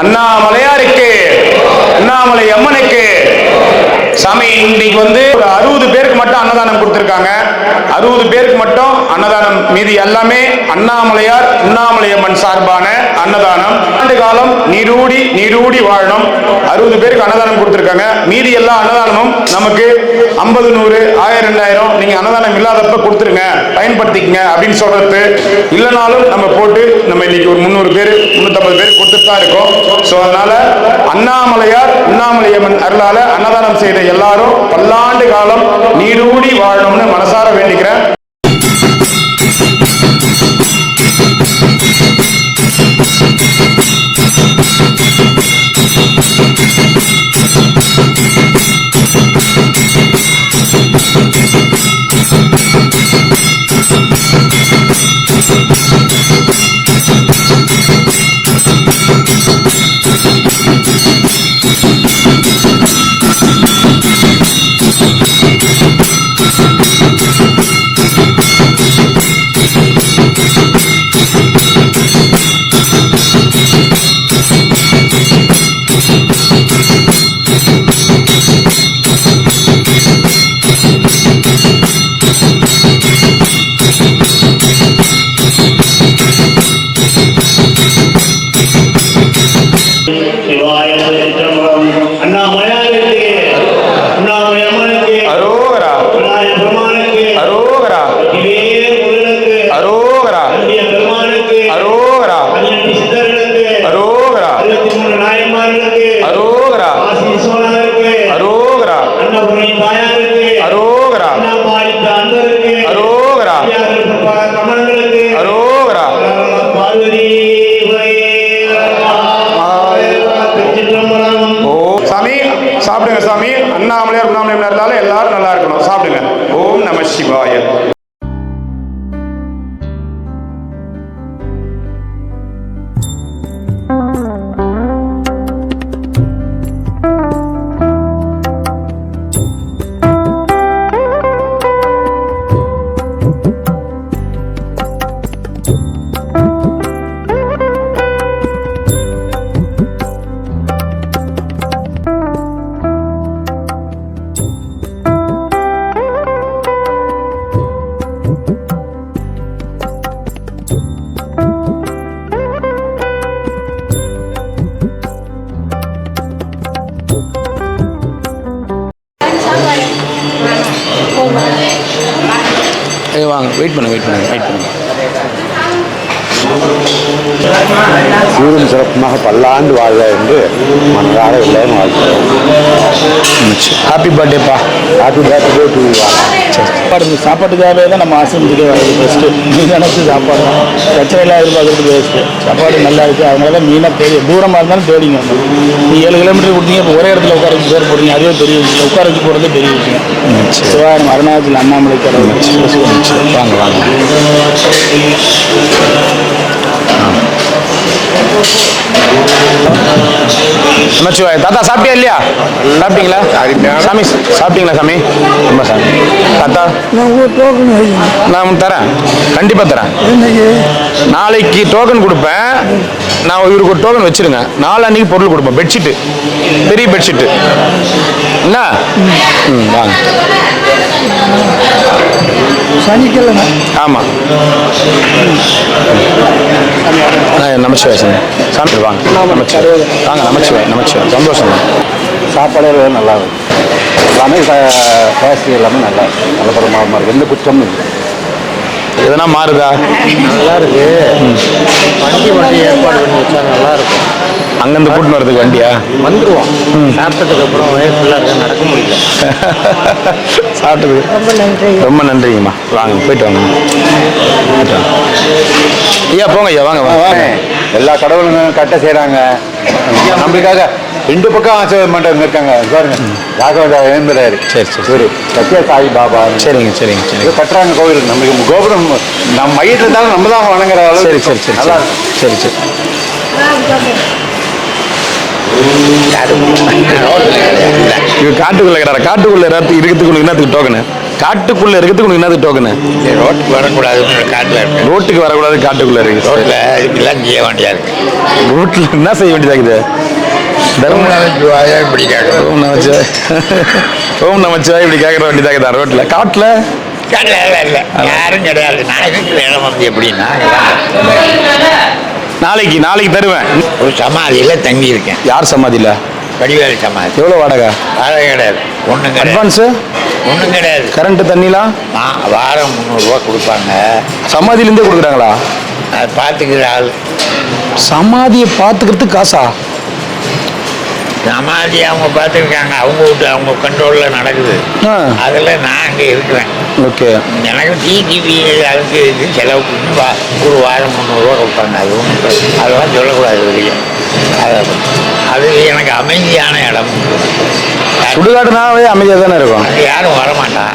அண்ணாமலையாருக்கு அண்ணாமலை அம்மனுக்கு. சாமி இன்னைக்கு வந்து ஒரு அறுபது பேருக்கு மட்டும் அன்னதானம் கொடுத்துருக்காங்க. அறுபது பேருக்கு மட்டும் அன்னதானம் மீதி எல்லாமே அண்ணாமலையார் அண்ணாமலையம்மன் சார்பான அன்னதானம். ஆண்டு காலம் நீரூடி நீரூடி வாழணும். அறுபது பேருக்கு அன்னதானம் கொடுத்துருக்காங்க. மீதி எல்லா அன்னதானமும் நமக்கு ஐம்பது நூறு ஆயிரம் ரெண்டாயிரம் நீங்க அன்னதானம் இல்லாதப்ப கொடுத்துருங்க. பயன்படுத்திக்கங்க அப்படின்னு சொல்றது. இல்லைனாலும் நம்ம போட்டு நம்ம இன்னைக்கு ஒரு முந்நூறு பேர் முந்நூற்றம்பது பேர் கொடுத்துட்டு தான் ஸோ அதனால அண்ணாமலையார் உண்ணாமலையம்மன் அருளால அன்னதானம் செய்த எல்லாரும் பல்லாண்டு காலம் நீடூடி வாழணும்னு மனசார வேண்டிக்கிறேன். சீரும் சிறப்புமாக பல்லாண்டு வாழ்க என்று மனதார எல்லாரும் வாழ்த்துறோம் ஹாப்பி பர்த்டேப்பா ஹாப்பி பர்த்டே டு சாப்பாடு இந்த சாப்பாட்டுக்காகவே தான் நம்ம ஆசிரமத்துக்கே வர்றது பெஸ்ட்டு நினச்சி சாப்பாடு தான். பிரச்சனை எல்லாம் எதிர்பார்க்கறது வேஸ்ட்டு சாப்பாடு நல்லா இருக்குது அதனால தான் மீனாக தேடி தூரமாக இருந்தாலும் தேடிங்க நீ ஏழு கிலோமீட்டர் கொடுத்தீங்க இப்போ ஒரே இடத்துல உட்கார வச்சு பேர் போடுறீங்க. அதுவே பெரிய விஷயம். உட்கார வச்சு போகிறதே பெரிய விஷயம். சிவாயம் அருணாச்சல் அண்ணாமலை கடவுள். வாங்க வாங்க. நமச்சிவாய் தாத்தா சாப்பிட்டியா இல்லையா? சாப்பிட்டீங்களா? சாமி சாப்பிட்டீங்களா சாமி? ரொம்ப சாமி தாத்தா நான் தரேன். கண்டிப்பாக தரேன். நாளைக்கு டோக்கன் கொடுப்பேன். நான் இவருக்கு ஒரு டோக்கன் வச்சிருங்க. நாலு அன்னைக்கு பொருள் கொடுப்பேன். பெட்ஷீட்டு பெரிய பெட்ஷீட்டு என்ன? ம் வாங்க. சனிக்கிழமை. ஆமாம் நமச்சிவாய் சாமி சாமி வாங்க. நமச்சிவாய். வாங்க நமச்சிவாய் நமச்சிவாய். சந்தோஷம். சாப்பாடு எல்லாம் நல்லா இருக்கும் எல்லாமே டேஸ்ட் எல்லாமே நல்லா நல்ல பரமாக இருக்குது எந்த குற்றமும் இல்லை. எதனா மாறுதா? நல்லா இருக்கு வண்டி வண்டி ஏற்பாடு பண்ணி வச்சா நல்லா இருக்கும் அங்கேருந்து கூட்டின்னு வரதுக்கு வண்டியா? வந்துருவோம். சாப்பிட்டதுக்கு அப்புறம் ஃபுல்லாக இருக்கு நடக்க முடியல. சாப்பிட்டது ரொம்ப நன்றி. ரொம்ப நன்றிங்கம்மா. வாங்க போயிட்டு வாங்க. போயிட்டு வாங்க. ஐயா போங்க ஐயா வாங்க வாங்க. எல்லா கடவுளுங்களும் கட்ட செய்கிறாங்க நம்மளுக்காக ரெண்டு பக்கம் பண்ணுறவங்க இருக்காங்க பாருங்க ராகவதா எழுந்துறாரு சரி, சரி. இவரு சத்ய சாய் பாபா. சரிங்க சரிங்க சரிங்க. கட்டுறாங்க கோவில். நம்மளுக்கு கோபுரம் நம்ம மையத்தில் இருந்தாலும் நம்ம தான் வணங்குற அளவு சரி சரி சரி நல்லா சரி. சரி சரி. காட்டுக்குள்ள காட்டுக்குள்ள இருக்கிறதுக்கு என்னத்துக்கு டோக்கனு காட்டுக்குள்ள இருக்கிறதுக்கு என்னது டோக்கனு ரோட்டுக்கு வரக்கூடாதுன்னு காட்டில் இருக்கு. ரோட்டுக்கு வரக்கூடாது காட்டுக்குள்ள இருக்கு. ரோட்டில் இதுக்கெல்லாம் செய்ய வேண்டியா இருக்கு. ரோட்ல என்ன செய்ய வேண்டியதாகுது தர்ம தர்மம் இப்படி கேட்கணும் ஓம் நமச்சிவாய். ஓம் நமச்சிவாய் இப்படி கேட்கற வேண்டியதாகுதா ரோட்ல. காட்டுல? காட்டில் இல்லை இல்லை. யாரும் கிடையாது. நான் இடம் வந்து எப்படின்னா நாளைக்கு நாளைக்கு தருவேன். ஒரு சமாதியில் தங்கி இருக்கேன் யார் சமாதியில? வடிவேலு சமாதி. எவ்வளோ வாடகை? வாடகை கிடையாது. ஒன்றும் கிடையாது. அட்வான்ஸு? ஒன்றும் கிடையாது. கரண்ட் தண்ணிலாம் மா- வாரம் முந்நூறுரூவா கொடுப்பாங்க. சமாதியிலேருந்தே கொடுக்குறாங்களா? அது பார்த்துக்கிற ஆள். சமாதியை பார்த்துக்கிறதுக்கு காசா? சமாதி அவங்க பார்த்துருக்காங்க. அவங்க வீட்டு அவங்க கண்ட்ரோலில் நடக்குது. அதில் நான் அங்கே இருக்கிறேன். ஓகே. எனக்கு டிடிவி அதுக்கு இது செலவுக்கு வா ஒரு வாரம் முந்நூறுரூவா கொடுப்பாங்க. அது பிரச்சனை. அதெல்லாம் சொல்லக்கூடாது வெளியே அது அது எனக்கு அமைதியான இடம். சுடுகாடுனாவே அமைதியாக தானே இருக்கும்? அங்கே யாரும் வரமாட்டான்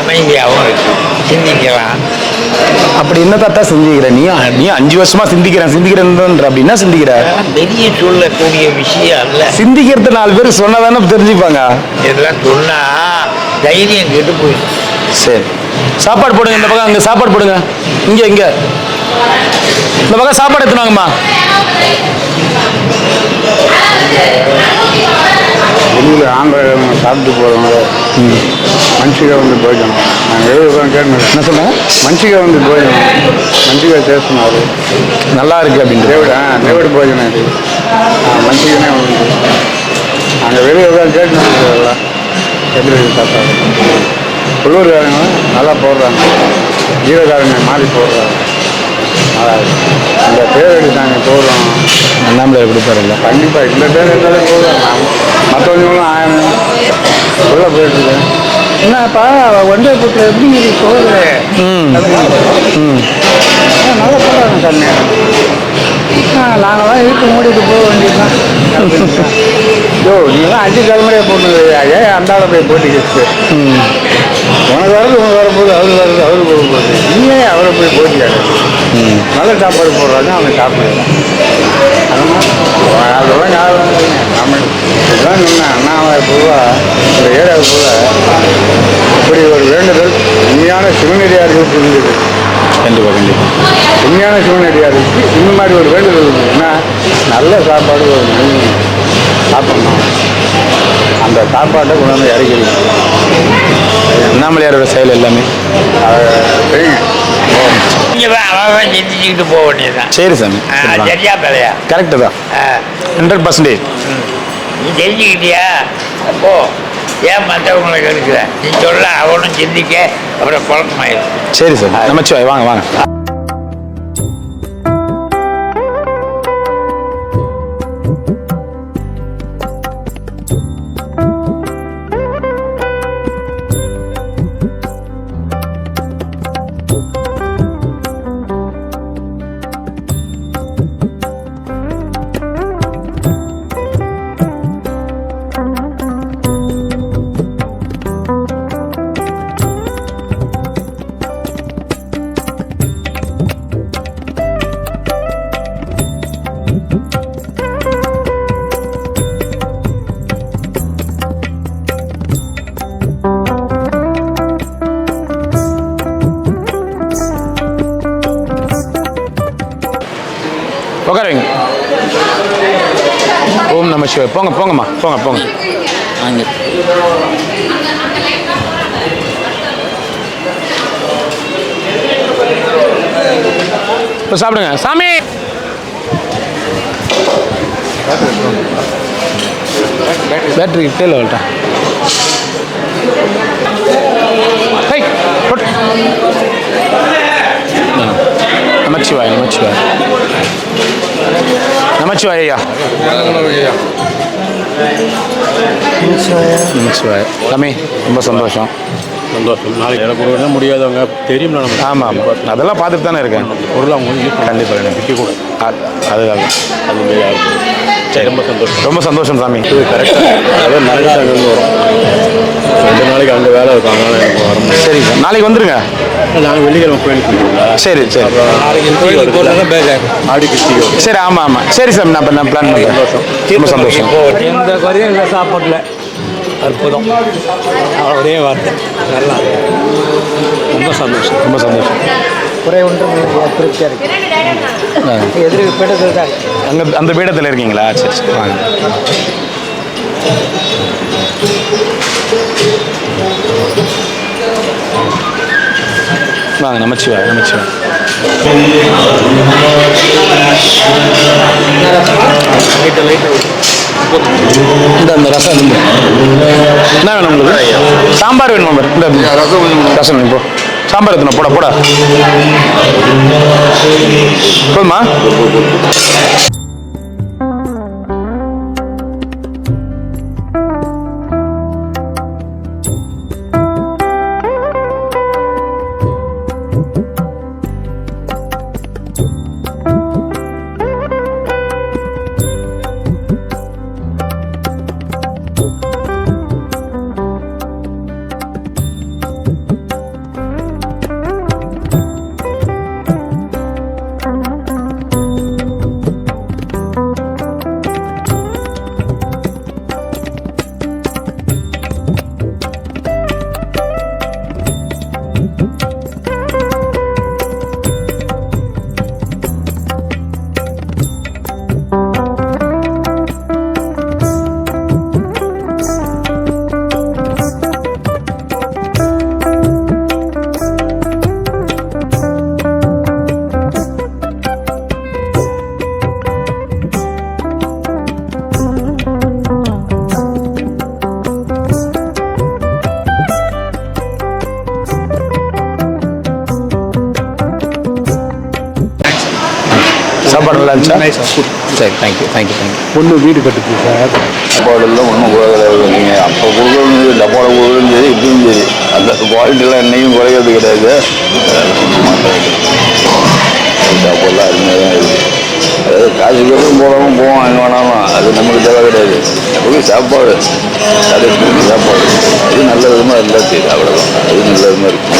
அமைதியாகவும் இருக்கு சிந்திக்கலாம் அப்படி என்ன தாத்தா சிந்திக்கிற? நீ நீ அஞ்சு வருஷமா சிந்திக்கிறேன். சிந்திக்கிறேன்ற அப்படி என்ன சிந்திக்கிற? பெரிய சொல்லக்கூடிய விஷயம் அல்ல. சிந்திக்கிறது நாலு பேர் சொன்னா தானே தெரிஞ்சுப்பாங்க. இதெல்லாம் சொன்னால் தைரியம் கெட்டு போயிடும். சரி. சாப்பாடு போடுங்க இந்த பக்கம் அங்கே சாப்பாடு போடுங்க. இங்கே இங்கே. இந்த பக்கம் சாப்பாடு எடுத்துனாங்கம்மா வெளியில் ஆந்திரா சாப்பிட்டு போகிறவங்க நாங்கள் எழுபது கேட்டு என்ன சொன்னாங்க? மனுஷிகா வந்து போய்க்கணும் மனுஷிகா சேஷனாரு நல்லா இருக்கு தேவிட ஆ தேவிட போய்க்கணும் இது மனுஷிகனே வந்து. நாங்கள் வெளியே தான் கேட்டுருக்கோம்ல எப்படி சாப்பாடு உள்ளூர்காரங்க நல்லா போடுறாங்க. ஜீவகாரங்க மாறி போடுறாங்க. நல்லா இந்த பேர் எடுத்தாங்க போதும் அண்ணாமலை கொடுப்பாருல்ல கண்டிப்பாக இந்த பேர் இருந்தாலே போதும் மற்றவங்களும் ஆயிரம் உள்ளே போயிட்டுருக்கேன் என்னப்பா ஒன்றே புட்டில் எப்படி இது போகுது ம் ம் நல்லா போடுறாங்க சாமி நாங்களாம் இழுத்து மூடிட்டு போக வேண்டியதுதான் யோ நீங்களாம் அஞ்சு தலைமுறையாக போட்டுது ஏன் அந்த போய் போட்டி கேட்டு உனக்கு வரது உனக்கு வரும்போது அவரு வரது அவரு போகும்போது போகுது நீ அவரை போய் போட்டிக்காடு நல்ல சாப்பாடு போடுறாங்க அவன் சாப்பிடுறான் அதெல்லாம் ஞாபகம் இல்லைங்க. நாம இதுதான் சொன்னேன் அண்ணாமலை பொதுவாக இந்த ஏரியாவை போல இப்படி ஒரு வேண்டுதல் உண்மையான சிவனடியார்கள் இருந்தது. கண்டிப்பாக கண்டிப்பாக உண்மையான சிவனடியாருக்கு இந்த மாதிரி ஒரு வேண்டுதல் இருந்ததுன்னா நல்ல சாப்பாடு ஒரு மனிதன் சாப்பிடணும். அந்த சாப்பாட்டை கொண்டு வந்து இறக்கிடுங்க அண்ணாமலையாரோட செயல் எல்லாமே? அதை சிந்திச்சுக்கிட்டு போக வேண்டியதுதான். சரி சாமி ஆ, சரியா பிள்ளையா கரெக்டு தான். ஹண்ட்ரட் பர்சன்டேஜ் நீ தெரிஞ்சுக்கிட்டியா? அப்போ ஏன் மற்றவங்களை கெடுக்கிற? நீ சொல்ல அவனும் சிந்திக்க அப்புறம் குழப்பமாயிடும் சரி சார் நமச்சிவாய் வாங்க வாங்க. ஓம் போங்க போங்கம்மா. போங்க போங்க. அங்கே இப்போ சாப்பிடுங்க. சாமி! பேட்டரி கிட்டே இல்லை ஹை நமச்சிவாய் நமச்சிவாய் நமச்சிவாய் ஐயா. நமச்சிவாய். சாமி ரொம்ப சந்தோஷம். சந்தோஷம். நாளைக்கு எனக்கு கொடுக்க முடியாதவங்க தெரியும்ல நம்ம ஆமாம் ஆமாம் அதெல்லாம் பார்த்துட்டு தானே இருக்கேன். பொருள் அவங்க யூஸ் கண்டிப்பாக பண்ணி விற்க கூட அதுதான். யாருக்கும் சரி ரொம்ப சந்தோஷம். ரொம்ப சந்தோஷம் சாமி. கரெக்டாக அதாவது நிறைய வரும். ரெண்டு நாளைக்கு அங்கே வேலை இருக்கும் அதனால எனக்கு வர சரி சார். நாளைக்கு வந்துருங்க. நாங்கள் வெள்ளிக்கிழமை கோயிலுக்கு சரி சரி. வரும். சரி ஆமாம் ஆமாம் சரி சார் நான் இப்போ நான் பிளான் பண்ணுறேன் ரொம்ப சந்தோஷம். எந்த குறையும் இல்லை சாப்பாட்டில். அற்புதம். ஒரே வார்த்தை. நல்லா ரொம்ப சந்தோஷம். ரொம்ப சந்தோஷம். குறை ஒன்றும் திருப்தியாக இருக்கு. எதிர்க்கு பீடத்தில் தான். அங்கே அந்த பீடத்தில் இருக்கீங்களா? சரி சரி. வாங்க வாங்க நமச்சிவாய் நமச்சிவாய் இந்த அந்த ரசம். என்ன வேணும் உங்களுக்கு? சாம்பார் வேணுமா இந்த ரசம் வேணும், போ. சாம்பார் எத்தனை? போடா போடா. போதுமா? நல்லா இருந்துச்சா? சரி தேங்க்யூ தேங்க்யூ தேங்க்யூ பொண்ணு வீடு கட்டுச்சு சார் சாப்பாடெல்லாம் ஒன்றும் நீங்கள் அப்போ கொடுக்கறது டப்பாவில் கொடுக்கறதும் சரி இப்பயும் சரி. அந்த குவாலிட்டிலாம் என்னைக்கும் குறையாது கிடையாது. சாப்பாடெல்லாம் அருமையாக தான் இருக்குது அதாவது காசு கேட்டு போகாமல் போவோம் அங்கே வேணாலும் அது நமக்கு தேவை கிடையாது. நமக்கு சாப்பாடு. கடைக்கு சாப்பாடு? அது நல்ல விதமாக இருந்தால் சரி அவ்வளோதான் அது நல்ல விதமாக இருக்கும்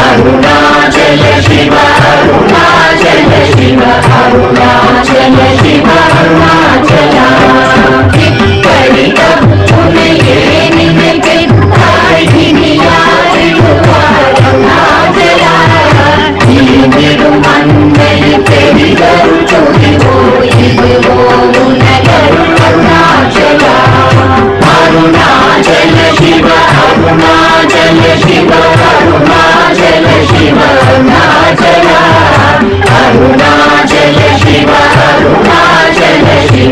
அருணாச்சல சிவ அருணாச்சல சிவ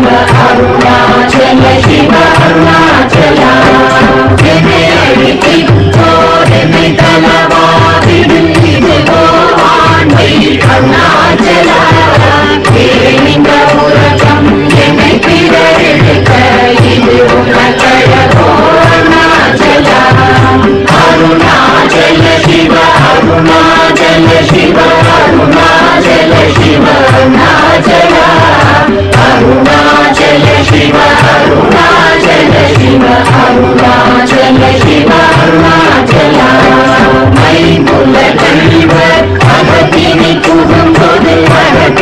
శివ అరుణాచల శివ అరుణాచల అరుణాచల ఉరకం ఇది శివ மைமுள்ள தெளிவர் அகத்தினை புகும்போது அகத்த